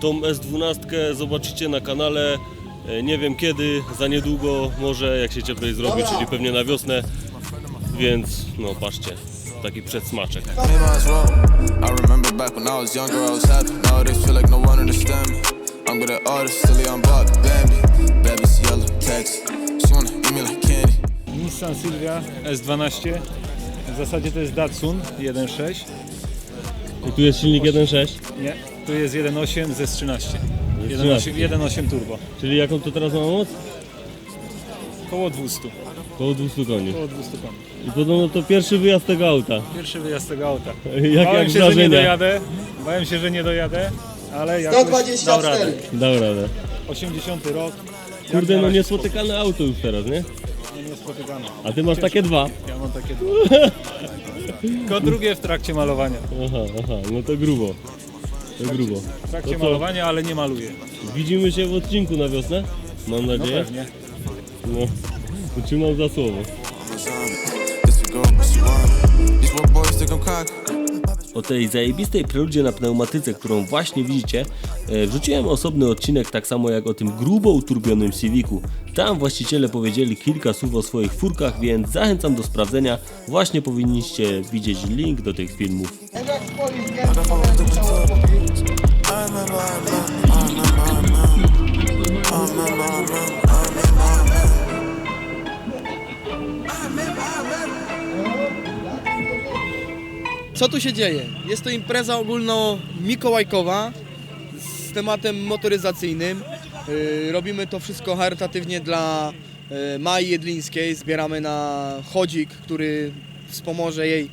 Tą S12 zobaczycie na kanale. E, Nie wiem kiedy, za niedługo, może jak się cieplej zrobi, czyli pewnie na wiosnę. Więc no patrzcie, taki przedsmaczek. No. Nissan Silvia S12. W zasadzie to jest Datsun 1.6. I tu jest silnik 1.6, Nie, tu jest 1.8 z S13. 13. 1.8 1.8 turbo. czyli jaką to teraz ma moc? Koło 200. Koło 200 koni. Koło 200 koni. I podobno to pierwszy wyjazd tego auta. Pierwszy wyjazd tego auta. Jak, Bałem jak się, że nie wrażenia? dojadę. Bałem się, że nie dojadę, ale jakoś dał radę. 124. Dał radę. 80 rok. Kurde, no niespotykane auto już teraz, nie? spoko- Niespotykane. A ty masz takie dwa. Ja mam takie dwa. Tylko drugie w trakcie malowania. Aha, aha, no to grubo. To grubo. W trakcie To malowania, ale nie maluję. Widzimy się w odcinku na wiosnę? Mam No nadzieję. pewnie. No. To Trzymam za słowo. O tej zajebistej preludzie na pneumatyce, którą właśnie widzicie, e, wrzuciłem osobny odcinek, tak samo jak o tym grubo uturbionym Civicu. Tam właściciele powiedzieli kilka słów o swoich furkach, więc zachęcam do sprawdzenia. Właśnie powinniście widzieć link do tych filmów. Co tu się dzieje? Jest to impreza ogólno-mikołajkowa z tematem motoryzacyjnym. Yy, Robimy to wszystko charytatywnie dla yy, Mai Jedlińskiej. Zbieramy na chodzik, który wspomoże jej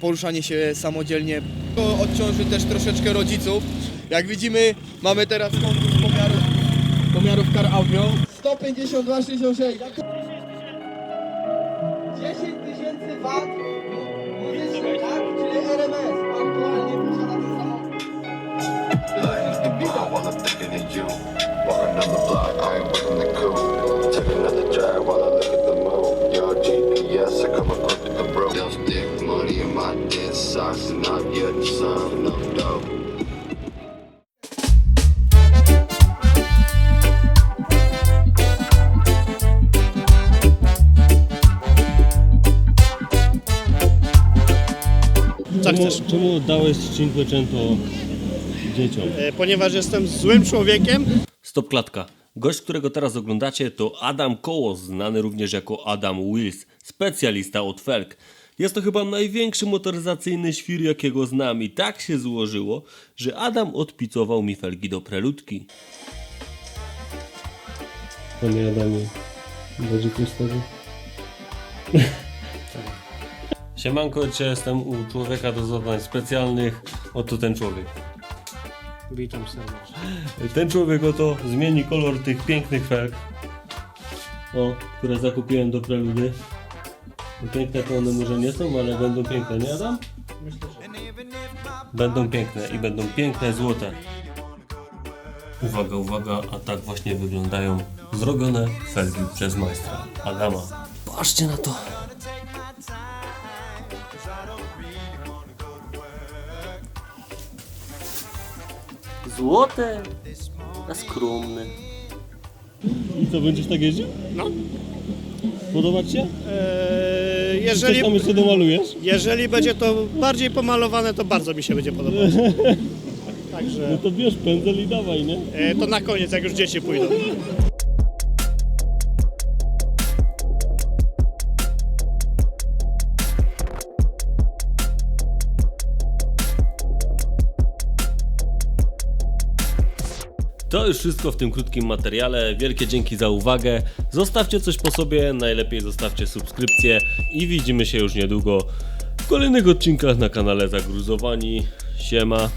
poruszanie się samodzielnie. To odciąży też troszeczkę rodziców. Jak widzimy, mamy teraz konkurs pomiarów, pomiarów car audio. 152,66. 10 tysięcy wat muzycznych, tak? Czyli RMS aktualnie posiada ten samochód. I I I come across the road. Money in my dead socks, and I'm Czemu, chcesz? czemu oddałeś Cinquecento dzieciom? E, Ponieważ jestem złym człowiekiem, Stop klatka. Gość, którego teraz oglądacie to Adam Kołos, znany również jako Adam Wills, specjalista od felg. Jest to chyba największy motoryzacyjny świr, jakiego znam i tak się złożyło, że Adam odpicował mi felgi do preludki. Panie Adamie, będzie pustowy? Siemanko, dzisiaj jestem u człowieka do zadań specjalnych. Oto ten człowiek. witam serdecznie. Ten człowiek oto zmieni kolor tych pięknych felg. O, które zakupiłem do preludy. No Piękne to one może nie są, ale będą piękne, nie Adam? Będą piękne i będą piękne złote. Uwaga, uwaga, a tak właśnie wyglądają zrobione felgi przez majstra Adama. Patrzcie na to! Złote, a skromne. I co, będziesz tak jeździł? No. Podoba Ci się? E, Czy coś jeżeli, tam jeszcze domalujesz? jeżeli będzie to bardziej pomalowane, to bardzo mi się będzie podobać. Także No to bierz pędzel i dawaj, nie? e, to na koniec, jak już dzieci pójdą. To już wszystko w tym krótkim materiale. Wielkie dzięki za uwagę. Zostawcie coś po sobie, najlepiej zostawcie subskrypcję i widzimy się już niedługo w kolejnych odcinkach na kanale Zagruzowani. Siema.